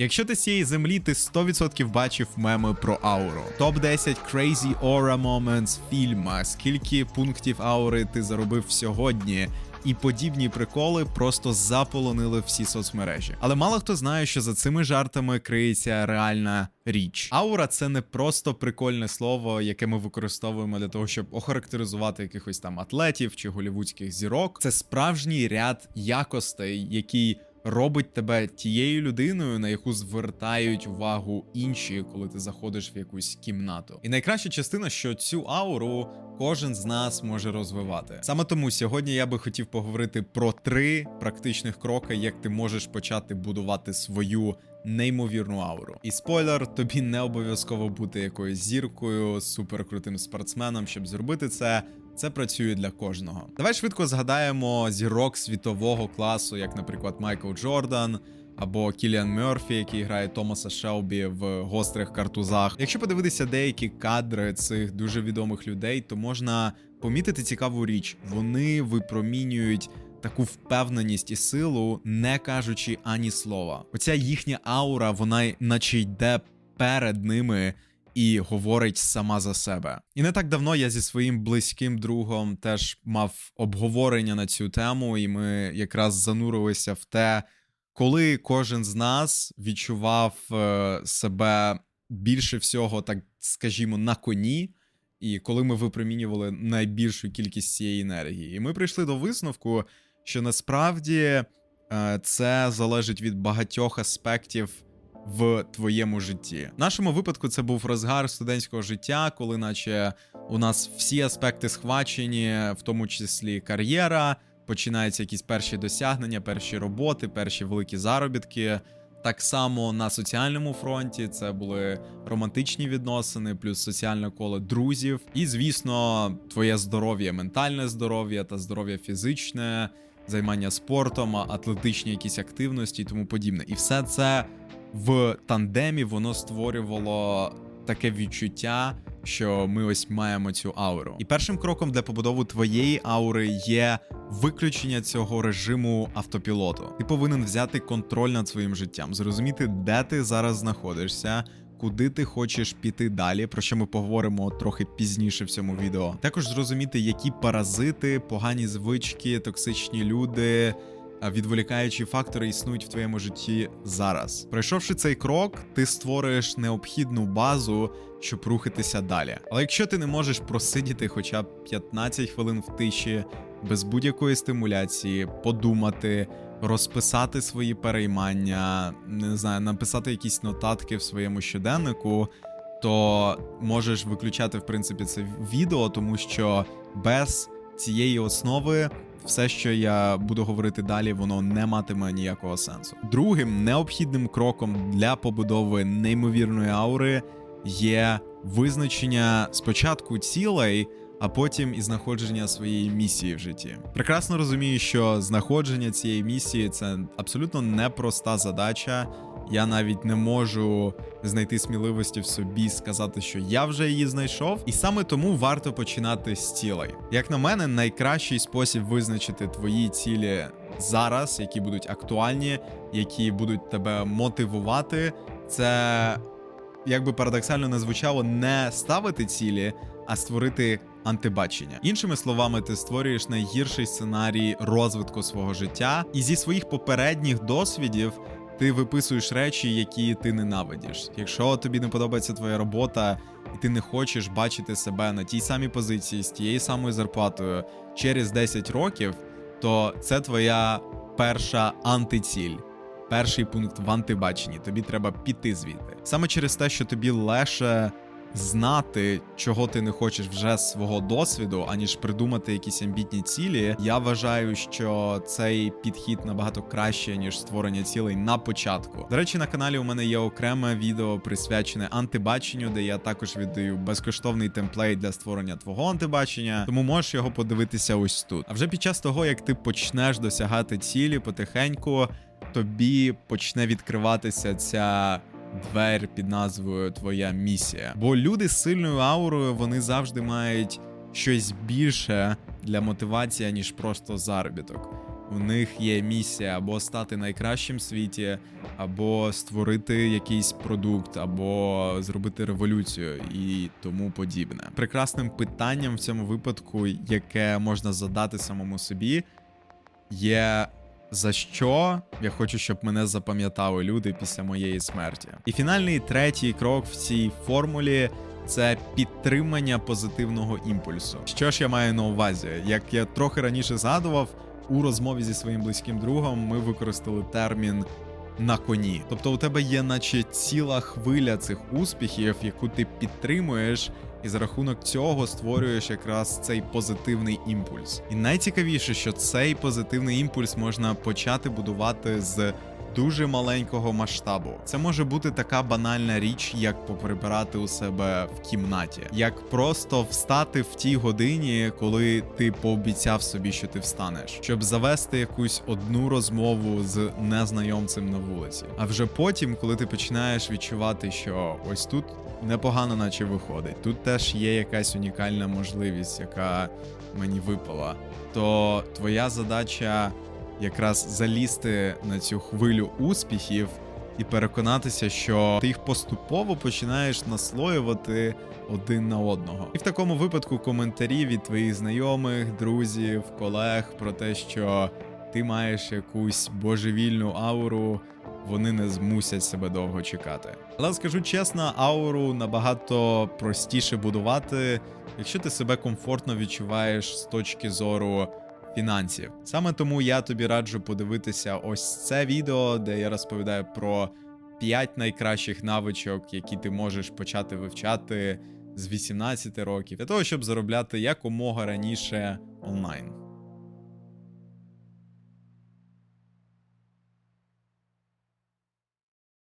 Якщо ти з цієї землі, ти 100% бачив меми про ауру. Топ 10 Crazy Aura Moments фільма. Скільки пунктів аури ти заробив сьогодні? І подібні приколи просто заполонили всі соцмережі. Але мало хто знає, що за цими жартами криється реальна річ. Аура це не просто прикольне слово, яке ми використовуємо для того, щоб охарактеризувати якихось там атлетів чи голівудських зірок. Це справжній ряд якостей, який робить тебе тією людиною, на яку звертають увагу інші, коли ти заходиш в якусь кімнату. І найкраща частина, що цю ауру кожен з нас може розвивати. Саме тому сьогодні я би хотів поговорити про три практичних кроки, як ти можеш почати будувати свою. Неймовірну ауру. І спойлер, тобі не обов'язково бути якоюсь зіркою, суперкрутим спортсменом, щоб зробити це. Це працює для кожного. Давай швидко згадаємо зірок світового класу, як, наприклад, Майкл Джордан або Кіліан Мерфі, який грає Томаса Шелбі в гострих картузах. Якщо подивитися деякі кадри цих дуже відомих людей, то можна помітити цікаву річ: вони випромінюють. Таку впевненість і силу, не кажучи ані слова. Оця їхня аура, вона наче йде перед ними і говорить сама за себе. І не так давно я зі своїм близьким другом теж мав обговорення на цю тему, і ми якраз занурилися в те, коли кожен з нас відчував е, себе більше всього, так скажімо, на коні. І коли ми випромінювали найбільшу кількість цієї енергії, і ми прийшли до висновку, що насправді е, це залежить від багатьох аспектів в твоєму житті. В нашому випадку це був розгар студентського життя, коли, наче у нас всі аспекти схвачені, в тому числі кар'єра, починаються якісь перші досягнення, перші роботи, перші великі заробітки. Так само на соціальному фронті це були романтичні відносини, плюс соціальне коло друзів, і звісно, твоє здоров'я, ментальне здоров'я та здоров'я фізичне, займання спортом, атлетичні якісь активності і тому подібне. І все це в тандемі воно створювало таке відчуття, що ми ось маємо цю ауру. І першим кроком для побудови твоєї аури є виключення цього режиму автопілоту. Ти повинен взяти контроль над своїм життям, зрозуміти, де ти зараз знаходишся. Куди ти хочеш піти далі, про що ми поговоримо трохи пізніше в цьому відео. Також зрозуміти, які паразити, погані звички, токсичні люди, відволікаючі фактори існують в твоєму житті зараз. Пройшовши цей крок, ти створюєш необхідну базу, щоб рухатися далі. Але якщо ти не можеш просидіти хоча б 15 хвилин в тиші, без будь-якої стимуляції, подумати, розписати свої переймання, не знаю, написати якісь нотатки в своєму щоденнику. То можеш виключати в принципі це відео, тому що без цієї основи все, що я буду говорити далі, воно не матиме ніякого сенсу. Другим необхідним кроком для побудови неймовірної аури є визначення спочатку цілей. А потім і знаходження своєї місії в житті. Прекрасно розумію, що знаходження цієї місії це абсолютно непроста задача. Я навіть не можу знайти сміливості в собі сказати, що я вже її знайшов, і саме тому варто починати з цілей. Як на мене, найкращий спосіб визначити твої цілі зараз, які будуть актуальні, які будуть тебе мотивувати, це як би парадоксально не звучало, не ставити цілі, а створити антибачення. Іншими словами, ти створюєш найгірший сценарій розвитку свого життя, і зі своїх попередніх досвідів ти виписуєш речі, які ти ненавидиш. Якщо тобі не подобається твоя робота, і ти не хочеш бачити себе на тій самій позиції з тією самою зарплатою через 10 років, то це твоя перша антиціль. Перший пункт в антибаченні. Тобі треба піти звідти. Саме через те, що тобі легше знати, чого ти не хочеш вже з свого досвіду, аніж придумати якісь амбітні цілі. Я вважаю, що цей підхід набагато краще ніж створення цілей на початку. До речі, на каналі у мене є окреме відео присвячене антибаченню, де я також віддаю безкоштовний темплейт для створення твого антибачення, тому можеш його подивитися ось тут. А вже під час того, як ти почнеш досягати цілі потихеньку, тобі почне відкриватися ця двер під назвою Твоя місія. Бо люди з сильною аурою вони завжди мають щось більше для мотивації, ніж просто заробіток. у них є місія або стати найкращим в світі, або створити якийсь продукт, або зробити революцію і тому подібне. Прекрасним питанням в цьому випадку, яке можна задати самому собі, є за що я хочу, щоб мене запам'ятали люди після моєї смерті. І фінальний третій крок в цій формулі. Це підтримання позитивного імпульсу. Що ж я маю на увазі? Як я трохи раніше згадував, у розмові зі своїм близьким другом ми використали термін на коні. Тобто у тебе є, наче ціла хвиля цих успіхів, яку ти підтримуєш, і за рахунок цього створюєш якраз цей позитивний імпульс. І найцікавіше, що цей позитивний імпульс можна почати будувати з. Дуже маленького масштабу. Це може бути така банальна річ, як поприбирати у себе в кімнаті, як просто встати в тій годині, коли ти пообіцяв собі, що ти встанеш, щоб завести якусь одну розмову з незнайомцем на вулиці. А вже потім, коли ти починаєш відчувати, що ось тут непогано, наче виходить, тут теж є якась унікальна можливість, яка мені випала, то твоя задача якраз залізти на цю хвилю успіхів і переконатися, що ти їх поступово починаєш наслоювати один на одного. І в такому випадку коментарі від твоїх знайомих, друзів, колег про те, що ти маєш якусь божевільну ауру. Вони не змусять себе довго чекати. Але скажу чесно, ауру набагато простіше будувати, якщо ти себе комфортно відчуваєш з точки зору фінансів. Саме тому я тобі раджу подивитися ось це відео, де я розповідаю про 5 найкращих навичок, які ти можеш почати вивчати з 18 років, для того, щоб заробляти якомога раніше онлайн.